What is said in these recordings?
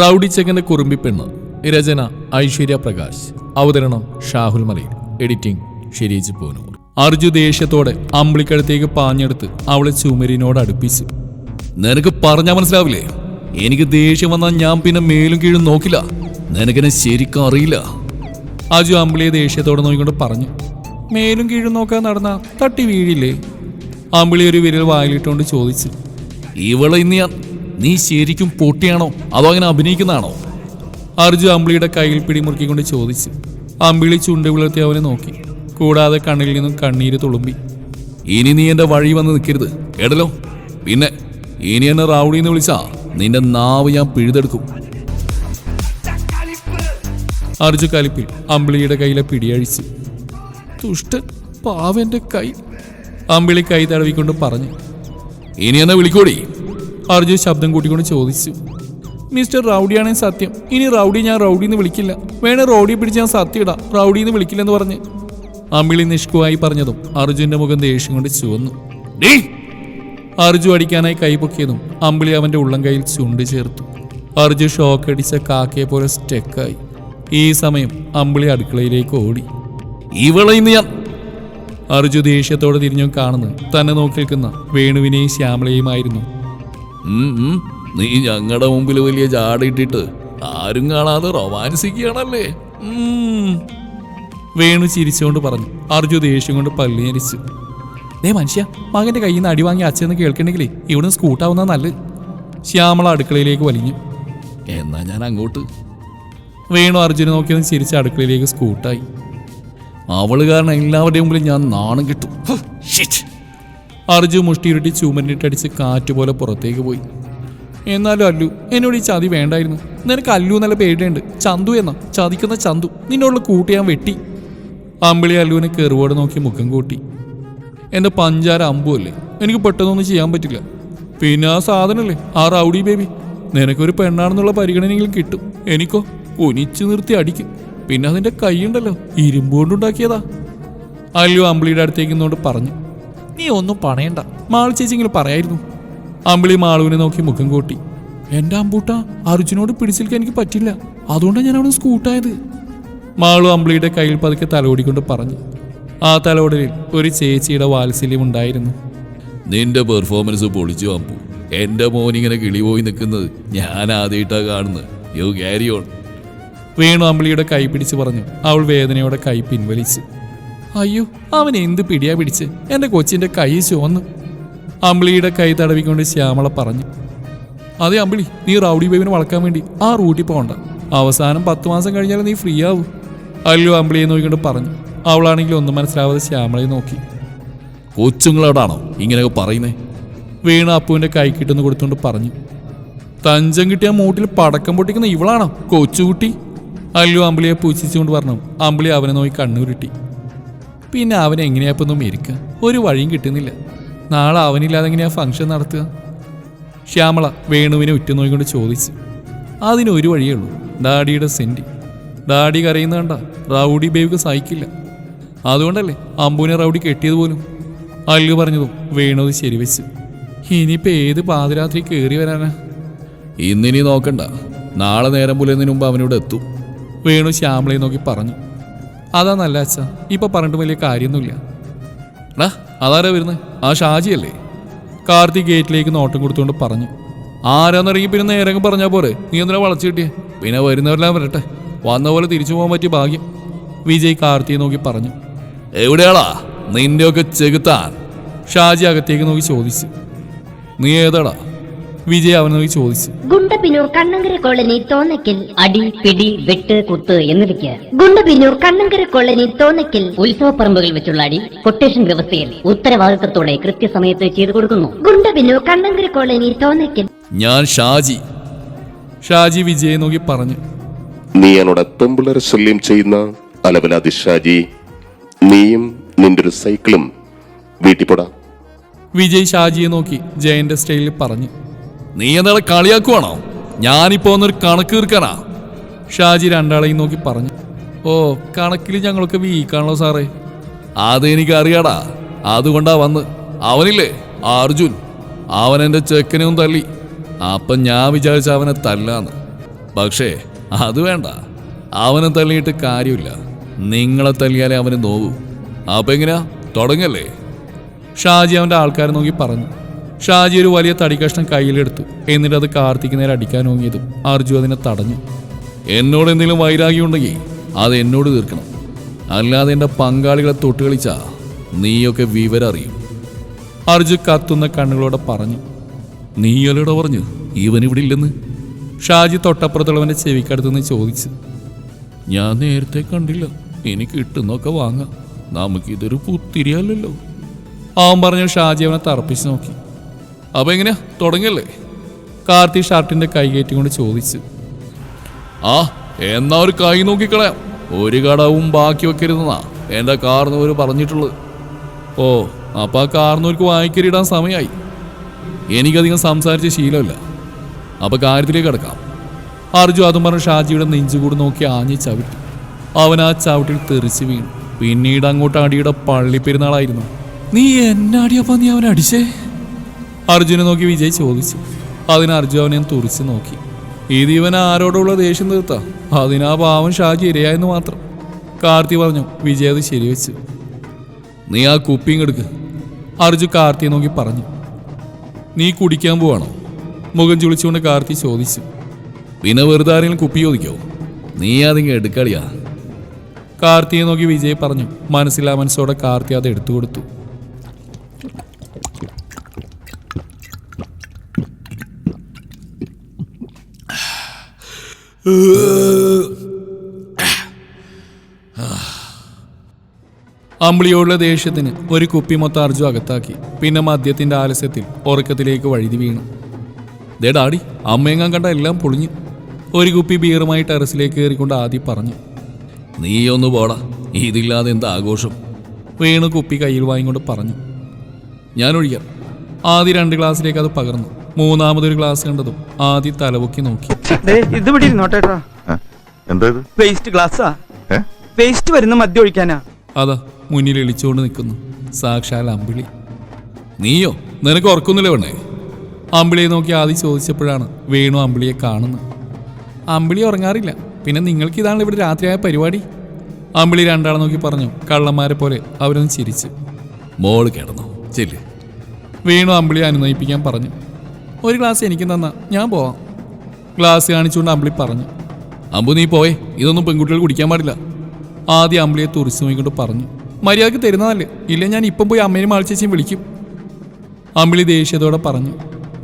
Rowdy ചെക്കന്റെ കുറുമ്പി പെണ്ണ്. രചന ഐശ്വര്യ പ്രകാശ്. അവതരണം ഷാഹുൽ മലയിൽ. എഡിറ്റിംഗ് ഷിരീജ് പോനൂർ. അർജു ദേഷ്യത്തോടെ അമ്പിളിക്കടുത്തേക്ക് പാഞ്ഞെടുത്ത് അവളെ ചുമരിനോട് അടുപ്പിച്ചു. നിനക്ക് പറഞ്ഞാൽ മനസ്സിലാവില്ലേ? എനിക്ക് ദേഷ്യം വന്നാൽ ഞാൻ പിന്നെ മേലും കീഴും നോക്കില്ല. നിനക്കെന്നെ ശരിക്കും അറിയില്ല. അജു അമ്പിളിയെ ദേഷ്യത്തോടെ നോക്കിക്കൊണ്ട് പറഞ്ഞു. മേലും കീഴും നോക്കാൻ നടന്ന തട്ടി വീഴില്ലേ? അമ്പിളി ഒരു വിരൽ വായിലിട്ടുകൊണ്ട് ചോദിച്ചു. ഇവളെ ഇന്ന് ഞാൻ നീ ശരിക്കും പൊട്ടിയാണോ? അതോ അങ്ങനെ അഭിനയിക്കുന്നതാണോ? അർജു അമ്പിളിയുടെ കയ്യിൽ പിടിമുറുക്കിക്കൊണ്ട് ചോദിച്ചു. അമ്പിളി ചുണ്ട വിളർത്തി അവനെ നോക്കി. കൂടാതെ കണ്ണിൽ നിന്നും കണ്ണീര് തുളുമ്പി. ഇനി നീ എന്റെ വഴി വന്ന് നിൽക്കരുത്. കേടലോ പിന്നെ ഇനി എന്നെ റൗഡി എന്ന് വിളിച്ചാ നിന്റെ നാവ് ഞാൻ പിഴുതെടുക്കും. അർജു കലിപ്പിൽ അമ്പിളിയുടെ കയ്യിലെ പിടിയഴിച്ചു തുഷ്ടൻ പാവന്റെ കൈ. അമ്പിളി കൈ തടവിക്കൊണ്ട് പറഞ്ഞു. ഇനി എന്നെ വിളിക്കോടി? അർജു ശബ്ദം കൂട്ടിക്കൊണ്ട് ചോദിച്ചു. മിസ്റ്റർ റൗഡിയാണ് സത്യം. ഇനി റൗഡി ഞാൻ റൗഡി എന്ന് വിളിക്കില്ല. വേണേ റൗഡി പിടിച്ച് ഞാൻ സത്യം ഇടാം. റൗഡി എന്ന് വിളിക്കില്ലെന്ന് പറഞ്ഞ്. അമ്പിളി നിഷ്കുവായി പറഞ്ഞതും അർജുന്റെ മുഖം ദേഷ്യം കൊണ്ട് ചുവന്നു! അർജു അടിക്കാനായി കൈപൊക്കിയതും അമ്പിളി അവന്റെ ഉള്ളം കയ്യിൽ ചുണ്ട് ചേർത്തു. അർജു ഷോക്ക് അടിച്ച കാക്കയെ പോലെ സ്റ്റെക്കായി ഈ സമയം അമ്പിളി അടുക്കളയിലേക്ക് ഓടി. ഇവളെ ഇന്ന് ഞാൻ അർജു ദേഷ്യത്തോടെ തിരിഞ്ഞു കാണുന്നു. തന്നെ നോക്കി നിൽക്കുന്ന വേണുവിനെയും ശ്യാമളയുമായിരുന്നു നീ ഞങ്ങളുടെ മുമ്പിൽ വലിയ ചാടിയിട്ടിട്ട് ആരും കാണാതെ റൊമാൻസിക്കുകയാണല്ലേ. വേണു ചിരിച്ചുകൊണ്ട് പറഞ്ഞു. അർജു ദേഷ്യം കൊണ്ട് പല്ലിയരിച്ചു ദേ മനുഷ്യ മകന്റെ കയ്യിൽ നിന്ന് അടി വാങ്ങി അച്ഛന്ന് കേൾക്കണ്ടെങ്കിലേ നിന്ന് സ്കൂട്ടാവുന്ന നല്ലത്. ശ്യാമള അടുക്കളയിലേക്ക് വലിഞ്ഞു. എന്നാ ഞാൻ അങ്ങോട്ട്? വേണു അർജുനെ നോക്കിയത് ചിരിച്ച അടുക്കളയിലേക്ക് സ്കൂട്ടായി. അവൾ കാരണം എല്ലാവരുടെയും മുമ്പിൽ ഞാൻ നാണം കിട്ടും. അർജു മുഷ്ടിയുരുട്ടി ചുമരിട്ടടിച്ച് കാറ്റ് പോലെ പുറത്തേക്ക് പോയി. എന്നാലും അല്ലു എന്നോട് ഈ ചതി വേണ്ടായിരുന്നു. നിനക്ക് അല്ലു എന്നല്ല പേടിയുണ്ട് ചന്തു എന്ന ചതിക്കുന്ന ചന്തു. നിന്നോടുള്ള കൂട്ടി ഞാൻ വെട്ടി. അമ്പിളി അല്ലുവിനെ കെറുവോടെ നോക്കി മുഖം കൂട്ടി. എന്റെ പഞ്ചാര അമ്പുമല്ലേ എനിക്ക് പെട്ടെന്നൊന്നും ചെയ്യാൻ പറ്റില്ല. പിന്നെ ആ സാധനമല്ലേ ആ റൗഡി ബേബി. നിനക്കൊരു പെണ്ണാണെന്നുള്ള പരിഗണനയെങ്കിലും കിട്ടും. എനിക്കോ? ഒനിച്ചു നിർത്തി അടിക്കും. പിന്നെ അതിന്റെ കൈയുണ്ടല്ലോ. ഇരുമ്പ് കൊണ്ടുണ്ടാക്കിയതാ. അല്ലു അമ്പിളിയുടെ അടുത്തേക്ക് നിന്നോട് പറഞ്ഞു. നീ ഒന്നും പണയണ്ട മാൾ ചേച്ചിങ്ങനെ പറയായിരുന്നു. അമ്പിളി മാളുവിനെ നോക്കി മുഖം കൂട്ടി. എന്റെ അമ്പൂട്ട അർജുനോട് പിടിച്ചിരിക്കാൻ എനിക്ക് പറ്റില്ല. അതുകൊണ്ടാണ് ഞാൻ അവിടെ സ്കൂട്ടായത്. മാളു അമ്പിളിയുടെ കയ്യിൽ പതുക്കെ തലോടിക്കൊണ്ട് പറഞ്ഞു. ആ തലോടലിൽ ഒരു ചേച്ചിയുടെ വാത്സല്യം ഉണ്ടായിരുന്നു. നിന്റെ പെർഫോമൻസ് പൊളിച്ചു അമ്പു. എന്റെ മോൻ ഇങ്ങനെ കിളി പോയി നിൽക്കുന്നത് ഞാൻ ആദ്യമായിട്ടാ കാണുന്നത്. You carry on. വേണു അമ്പിളിയുടെ കൈ പിടിച്ച് പറഞ്ഞു. അവൾ വേദനയോടെ കൈ പിൻവലിച്ചു. അയ്യോ അവൻ എന്ത് പിടിയാ പിടിച്ച്? എന്റെ കൊച്ചിന്റെ കൈ ചുവന്നു. അമ്പിളിയുടെ കൈ തടവിക്കൊണ്ട് ശ്യാമള പറഞ്ഞു. അതെ അമ്പിളി നീ റൗഡി ബേബിനെ വളക്കാൻ വേണ്ടി ആ റൂട്ടിൽ പോകണ്ട. അവസാനം പത്ത് മാസം കഴിഞ്ഞാൽ നീ ഫ്രീ ആവും. അല്ലു അമ്പിളിയെ നോക്കിക്കൊണ്ട് പറഞ്ഞു. അവളാണെങ്കിൽ ഒന്നും മനസ്സിലാവാതെ ശ്യാമളയെ നോക്കി. കൊച്ചുങ്ങളോടാണോ ഇങ്ങനെയൊക്കെ പറയുന്നേ? വീണ അപ്പുവിന്റെ കൈ കിട്ടുന്ന കൊടുത്തുകൊണ്ട് പറഞ്ഞു. തഞ്ചം കിട്ടിയ മൂട്ടിൽ പടക്കം പൊട്ടിക്കുന്ന ഇവളാണോ? കൊച്ചുകുട്ടി. അല്ലു അമ്പിളിയെ പൂച്ചിച്ചുകൊണ്ട് പറഞ്ഞു. അമ്പിളി അവനെ നോക്കി കണ്ണുരുട്ടി. പിന്നെ അവൻ എങ്ങനെയാപ്പൊന്നും ഇരിക്കുക ഒരു വഴിയും കിട്ടുന്നില്ല. നാളെ അവനില്ലാതെ എങ്ങനെയാ ഫംഗ്ഷൻ നടത്തുക? ശ്യാമള വേണുവിനെ ഉറ്റുനോയിക്കൊണ്ട് ചോദിച്ചു. അതിനൊരു വഴിയേ ഉള്ളൂ. ഡാഡിയുടെ സെന്റി ഡാഡി കരയുന്ന കണ്ട റൗഡി ബേബിക്ക് സഹിക്കില്ല. അതുകൊണ്ടല്ലേ അമ്പുവിനെ റൗഡി കെട്ടിയത് പോലും? അല്ലു പറഞ്ഞതും വേണു ശരിവെച്ചു. ഇനിയിപ്പോൾ ഏത് പാതിരാത്രി കയറി വരാനാ? ഇന്നിനി നോക്കണ്ട. നാളെ നേരം പുലരുന്നതിന് മുമ്പ് അവനോട് എത്തും. വേണു ശ്യാമളയെ നോക്കി പറഞ്ഞു. അതാ നല്ല അച്ഛ. ഇപ്പൊ പറഞ്ഞിട്ട് വലിയ കാര്യമൊന്നുമില്ല. ഡാ അതാരാ വരുന്നത് ആ ഷാജിയല്ലേ? കാർത്തിക് ഗേറ്റിലേക്ക് നോട്ടം കൊടുത്തുകൊണ്ട് പറഞ്ഞു. ആരാന്നിറങ്ങി പിന്നെ നേരങ്ങ് പറഞ്ഞാൽ പോരെ. നീ എന്തിനാ വളച്ചു കിട്ടിയേ? പിന്നെ വരുന്നവരെല്ലാം വരട്ടെ. വന്ന പോലെ തിരിച്ചു പോകാൻ പറ്റിയ ഭാഗ്യം. വിജയ് കാർത്തിയെ നോക്കി പറഞ്ഞു. എവിടെയാളാ? നിന്റെയൊക്കെ ചെകുത്താൻ. ഷാജി അകത്തേക്ക് നോക്കി ചോദിച്ചു. നീ ഏതാടാ? വിജയ് അവനെ നോക്കി ചോദിച്ചു. ഗുണ്ടപിന്നൂർ കണ്ണങ്കര കോളനി തോന്നക്കിൽ അടി പിടി വെട്ട് കുത്ത് എന്നിവയ്ക്ക്. ഗുണ്ടപിന്നൂർ കണ്ണങ്കര കോളനി തോന്നക്കിൽ ഉത്സവ പറമ്പുകൾ വെച്ചുള്ള അടി കൊട്ടേഷൻ വ്യവസ്ഥയിൽ ഉത്തരവാദിത്തത്തോടെ കൃത്യസമയത്ത് ചെയ്തു കൊടുക്കുന്നു. ഗുണ്ടപിന്നൂർ കണ്ണങ്കര കോളനി തോന്നക്കിൽ ഞാൻ ഷാജി. ഷാജി വിജയെ നോക്കി പറഞ്ഞു. നീ എന്നോട് പെമ്പിള്ളേരെ ശല്യം ചെയ്യുന്ന അലവലാതി ഷാജി. നീയും നിന്റെ ഒരു സൈക്കിളും വീട്ടിൽ പോടാ. വിജയ് ഷാജിയെ നോക്കി ജയന്റെ സ്റ്റൈലിൽ പറഞ്ഞു. നീ എന്നാളെ കളിയാക്കുവാണോ? ഞാനിപ്പോ ഒന്നൊരു കണക്ക് തീർക്കാനാ. ഷാജി രണ്ടാളെയും നോക്കി പറഞ്ഞു. ഓ കണക്കിൽ ഞങ്ങളൊക്കെ വീക്കാണല്ലോ സാറേ. അതെനിക്ക് അറിയാടാ അതുകൊണ്ടാ വന്ന്. അവനില്ലേ? അർജുൻ. അവൻ എന്റെ ചെക്കനെയും തല്ലി അപ്പം ഞാൻ വിചാരിച്ച അവനെ തല്ലാന്ന്. പക്ഷേ അത് വേണ്ട. അവനെ തല്ലിയിട്ട് കാര്യമില്ല. നിങ്ങളെ തല്ലിയാലേ അവന് നോവൂ. അപ്പൊ എങ്ങനെയാ തുടങ്ങല്ലേ? ഷാജി അവന്റെ ആൾക്കാരെ നോക്കി പറഞ്ഞു. ഷാജി ഒരു വലിയ തടി കഷ്ണം കയ്യിലെടുത്തു. എന്നിട്ട് അത് കാർത്തിക്ക് നേരെ അടിക്കാൻ ഓങ്ങിയതും. അർജു അതിനെ തടഞ്ഞു. എന്നോട് എന്തെങ്കിലും വൈരാഗ്യം ഉണ്ടെങ്കിൽ അത് എന്നോട് തീർക്കണം. അല്ലാതെ എന്റെ പങ്കാളികളെ തൊട്ട് കളിച്ചാ നീയൊക്കെ വിവരം അറിയും. അർജു കത്തുന്ന കണ്ണുകളോടെ പറഞ്ഞു. നീയലോടെ പറഞ്ഞു? ഇവൻ ഇവിടെ ഇല്ലെന്ന്? ഷാജി തൊട്ടപ്പുറത്തുള്ളവന്റെ ചെവിക്കടുത്തു നിന്ന് ചോദിച്ചു. ഞാൻ നേരത്തെ കണ്ടില്ല. എനിക്ക് കിട്ടുന്നൊക്കെ വാങ്ങാം. നമുക്കിതൊരു പുത്തിരിയല്ലല്ലോ. അവൻ പറഞ്ഞു ഷാജി അവനെ തറപ്പിച്ച് നോക്കി. അപ്പൊ എങ്ങനെയാ? തുടങ്ങിയല്ലേ? കാർത്തി ഷർട്ടിന്റെ കൈ കയറ്റിക്കൊണ്ട് ചോദിച്ചു. ആ എന്നാ ഒരു കൈ നോക്കിക്കളയാം. ഒരു കടവും ബാക്കി വെക്കരുതെന്നാ. എന്റെ കാർന്നവർ പറഞ്ഞിട്ടുള്ളത്? ഓ അപ്പൊ ആ കാർന്നൂർക്ക് വായിക്കരിടാൻ സമയമായി എനിക്കധികം സംസാരിച്ച ശീലമില്ല. അപ്പൊ കാര്യത്തിലേക്ക് കിടക്കാം. അർജു അതും പറഞ്ഞ് ഷാജിയുടെ നെഞ്ചുകൂടി നോക്കി ആഞ്ഞി ചവിട്ടി. അവൻ ആ ചവിട്ടിൽ തെറിച്ച് വീണു. പിന്നീട് അങ്ങോട്ട് അടിയുടെ പള്ളിപ്പെരുന്നാളായിരുന്നു. നീ എന്നടിയപ്പോ നീ അവൻ അടിച്ചേ? അർജുനെ നോക്കി വിജയ് ചോദിച്ചു. അതിന് അർജു അവനെ തുറിച്ച് നോക്കി. ഈ ഇവൻ ആരോടുള്ള ദേഷ്യം തീർത്താ? അതിനാ പാവം ഷാജി ഇരയായെന്ന് മാത്രം. കാർത്തി പറഞ്ഞു വിജയ് അത് ശരിവെച്ചു. നീ ആ കുപ്പിയും എടുക്ക്. അർജു കാർത്തിയെ നോക്കി പറഞ്ഞു. നീ കുടിക്കാൻ പോവാണോ? മുഖം ചുളിച്ചുകൊണ്ട് കാർത്തി ചോദിച്ചു. പിന്നെ വെറുതെ ആരെങ്കിലും കുപ്പി ചോദിക്കോ? നീ അതിങ്ങ് എടുക്കളിയാ. കാർത്തിയെ നോക്കി വിജയ് പറഞ്ഞു. മനസ്സിലാ മനസ്സോടെ കാർത്തി അത് എടുത്തു കൊടുത്തു. അമ്പിളിയോടുള്ള ദേഷ്യത്തിന് ഒരു കുപ്പി മൊത്തം അർജു അകത്താക്കി. പിന്നെ മദ്യത്തിന്റെ ആലസ്യത്തിൽ ഉറക്കത്തിലേക്ക് വഴുതി വീണു. ദേ ഡാഡി അമ്മയെങ്ങാൻ കണ്ട എല്ലാം പൊളിഞ്ഞു. ഒരു കുപ്പി ബീറുമായി ടെറസിലേക്ക് കയറിക്കൊണ്ട് ആദ്യം പറഞ്ഞു. നീ ഒന്ന് പോടാ ഇതില്ലാതെ എന്താ ആഘോഷം? വീണു കുപ്പി കയ്യിൽ വാങ്ങിക്കൊണ്ട് പറഞ്ഞു. ഞാൻ ഒഴിക്കാം ആദ്യ രണ്ട് ഗ്ലാസ്സിലേക്ക് അത് പകർന്നു. മൂന്നാമതൊരു ഗ്ലാസ് കണ്ടതും ആദ്യ തലവൊക്കി നോക്കി. ഇത് ഇവിടെ ഇരുന്നോട്ടേട്ടാ എന്താ ഇത്? വേസ്റ്റ് ഗ്ലാസ്സാ ഏ? വേസ്റ്റ് വരുന്ന മദ്യം ഒഴിക്കാനാ? അതാ മുന്നിൽ എളിച്ചുകൊണ്ട് നിൽക്കുന്നു സാക്ഷാൽ അമ്പിളി. നീയോ? നിനക്ക് ഉറക്കുന്നില്ല വേണേ അമ്പിളിയെ നോക്കി ആദ്യം ചോദിച്ചപ്പോഴാണ് വേണു അമ്പിളിയെ കാണുന്നത്. അമ്പിളി ഉറങ്ങാറില്ല. പിന്നെ നിങ്ങൾക്ക് ഇതാണ് ഇവിടെ രാത്രിയായ പരിപാടി? അമ്പിളി രണ്ടാളെ നോക്കി പറഞ്ഞു കള്ളന്മാരെ പോലെ അവരൊന്ന് ചിരിച്ചു. മോൾ കിടന്നു. ചെല്ല്. വീണു അമ്പിളി അനുനയിപ്പിക്കാൻ പറഞ്ഞു. ഒരു ഗ്ലാസ് എനിക്ക് തന്ന. ഞാൻ പോവാം. ഗ്ലാസ് കാണിച്ചുകൊണ്ട് അമ്പിളി പറഞ്ഞു. അമ്പു നീ പോയേ. ഇതൊന്നും പെൺകുട്ടികൾ കുടിക്കാൻ പാടില്ല. ആദ്യം അമ്പിളിയെ തുറിച്ചു നോക്കിക്കൊണ്ട് പറഞ്ഞു. മര്യാദയ്ക്ക് തരുന്നതല്ലേ? ഇല്ല ഞാൻ ഇപ്പം പോയി അമ്മേനും ആൾച്ചേച്ചിയും വിളിക്കും. അമ്പിളി ദേഷ്യത്തോടെ പറഞ്ഞു.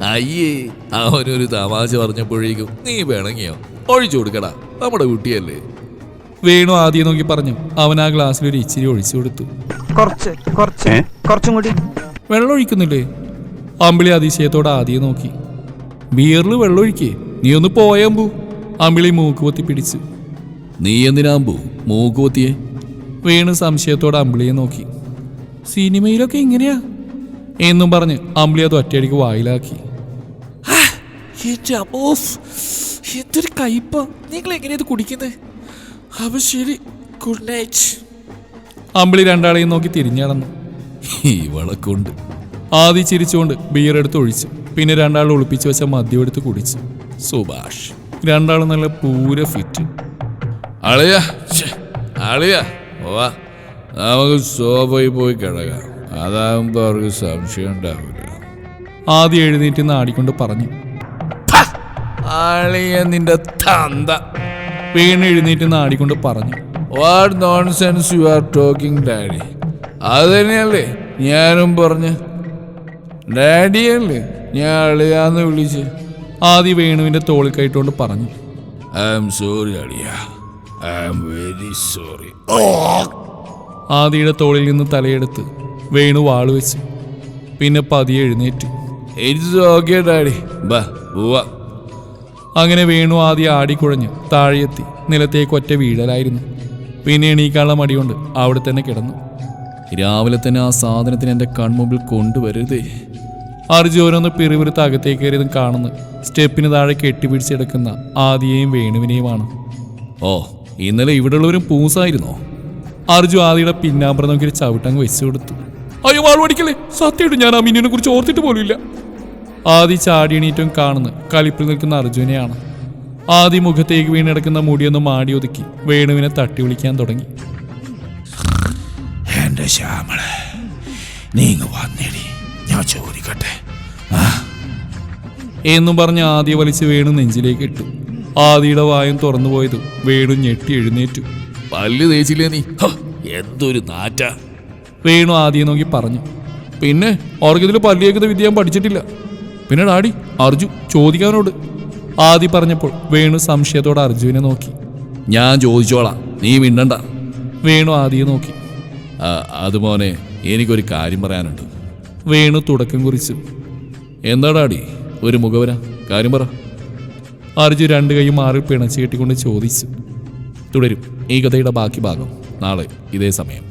അയ്യേ അവനൊരു തമാശ പറഞ്ഞപ്പോഴേക്കും നീ വേണങ്ങിയോ? ഒഴിച്ചു കൊടുക്കടാ. നമ്മുടെ കുട്ടിയല്ലേ. വേണു ആദ്യം നോക്കി പറഞ്ഞു. അവൻ ആ ഗ്ലാസ്സിൽ ഒരു ഇച്ചിരി ഒഴിച്ചു കൊടുത്തു. കുറച്ച് കുറച്ച് കുറച്ചും കൂടി. വെള്ളം ഒഴിക്കുന്നില്ലേ? അമ്പിളി അതിശയത്തോടെ ആദ്യം നോക്കി. ബിയറിൽ വെള്ളമൊഴിക്കേ നീ ഒന്ന് പോയാമ്പു അമ്പിളി മൂക്കുപൊത്തി പിടിച്ച്. നീ എന്തിനാമ്പു മൂക്കുപൊത്തിയെ? വീണ് സംശയത്തോടെ അമ്പിളിയെ നോക്കി. സിനിമയിലൊക്കെ ഇങ്ങനെയാ? എന്നും പറഞ്ഞ് അമ്പിളി അത് ഒറ്റയടിക്ക് വായിലാക്കി. എന്തൊരു കയ്പ. നിങ്ങൾ എങ്ങനെയാ കുടിക്കുന്നത് അപ്പൊ ശരി ഗുഡ് നൈറ്റ്. അമ്പിളി രണ്ടാളെയും നോക്കി തിരിഞ്ഞടന്നു. ഇവളെ കൊണ്ട് ആദ്യം ചിരിച്ചുകൊണ്ട് ബിയർ എടുത്ത് ഒഴിച്ചു. പിന്നെ രണ്ടാൾ ഒളിപ്പിച്ചു വെച്ച മദ്യം എടുത്ത് കുടിച്ചു. സുഭാഷ്. രണ്ടാളും നല്ല പൂര ഫിറ്റ് അളിയ അളിയ വാ. നമുക്ക് സോഫയിൽ പോയി കിടക്കാം. അതാകുമ്പോ അവർക്ക് സംശയം ഉണ്ടാവില്ല ആദ്യം എഴുന്നേറ്റ് നാടിക്കൊണ്ട് പറഞ്ഞു. അളിയ നിന്റെ തന്ത. വീണ് എഴുന്നേറ്റ് നാടിക്കൊണ്ട് പറഞ്ഞു. What nonsense you are talking daddy അത് തന്നെയല്ലേ ഞാനും പറഞ്ഞ്. ഡാഡിയല്ലേ? ഞാൻ അളിയാന്ന് വിളിച്ച് ആദ്യ വേണുവിന്റെ തോളിൽ കൈട്ടുകൊണ്ട് പറഞ്ഞു. ഐ ആം സോറി അളിയ. ഐ ആം വെരി സോറി ആദിയുടെ തോളിൽ നിന്ന് തലയെടുത്ത് വേണു വാൾ വെച്ച് പിന്നെ പതിയെ എഴുന്നേറ്റ്. It's okay daddy. ബാ പോവാ. അങ്ങനെ വേണു ആദ്യം ആടിക്കുഴഞ്ഞ് താഴെയെത്തി നിലത്തേക്ക് ഒറ്റ വീഴലായിരുന്നു. പിന്നെ എണീക്കാനുള്ള മടികൊണ്ട് അവിടെ തന്നെ കിടന്നു. രാവിലെ തന്നെ ആ സാധനത്തിന് എന്റെ കൺമുമ്പിൽ കൊണ്ടുവരുതേ അർജു ഓരോന്ന് പിറിവിരുത്ത് അകത്തേക്ക് കയറിയതും കാണുന്നു. സ്റ്റെപ്പിന് താഴെ കെട്ടിപ്പിടിച്ചെടുക്കുന്ന ആദിയെയും വേണുവിനെയുമാണ്. ഓ ഇന്നലെ ഇവിടെയുള്ളവരും പൂസായിരുന്നോ? അർജു ആദിയുടെ പിന്നാമ്പറ നോക്കി ചവിട്ടങ്ങ് വെച്ചു കൊടുത്തു. അയ്യോ വാൾ പഠിക്കല്ലേ സത്യമായിട്ട് ഞാൻ ആ മിന്നിനെ കുറിച്ച് ഓർത്തിട്ട് പോലുമില്ല. ആദി ചാടി എണീറ്റും കാണുന്നു. കലിപ്പിൽ നിൽക്കുന്ന അർജുനെയാണ്. ആദി മുഖത്തേക്ക് വീണെടുക്കുന്ന മുടിയൊന്ന് മാടി ഒതുക്കി വേണുവിനെ തട്ടി വിളിക്കാൻ തുടങ്ങി. എന്റെ ശ്യാമളെ നീ വന്നേടി. ചോദിക്കട്ടെ എന്നും പറഞ്ഞ് ആദ്യ വലിച്ച് വേണു നെഞ്ചിലേക്ക് ഇട്ടു. ആദിയുടെ വായും തുറന്നു പോയത് വേണു ഞെട്ടി എഴുന്നേറ്റു. പല്ല് തേച്ചില്ലേ നീ? എന്തൊരു നാറ്റ. വേണു ആദ്യം നോക്കി പറഞ്ഞു. പിന്നെ ഓർഗത്തിൽ പല്ലിയേക്കുന്ന വിദ്യ ഞാൻ പഠിച്ചിട്ടില്ല. പിന്നെ ഡാഡി അർജു ചോദിക്കാനോട്. ആദി പറഞ്ഞപ്പോൾ വേണു സംശയത്തോടെ അർജുവിനെ നോക്കി. ഞാൻ ചോദിച്ചോളാം നീ മിണ്ടണ്ട. വേണു ആദിയെ നോക്കി. അതുപോലെ അത് മോനെ എനിക്കൊരു കാര്യം പറയാനുണ്ട്. വേണു തുടക്കം കുറിച്ചു. എന്താടാടി? ഒരു മുഖവര. കാര്യം പറ. അർജു രണ്ട് കൈ മാറി പിണച്ചു കെട്ടിക്കൊണ്ട് ചോദിച്ചു. തുടരും. ഈ കഥയുടെ ബാക്കി ഭാഗം നാളെ ഇതേ സമയം.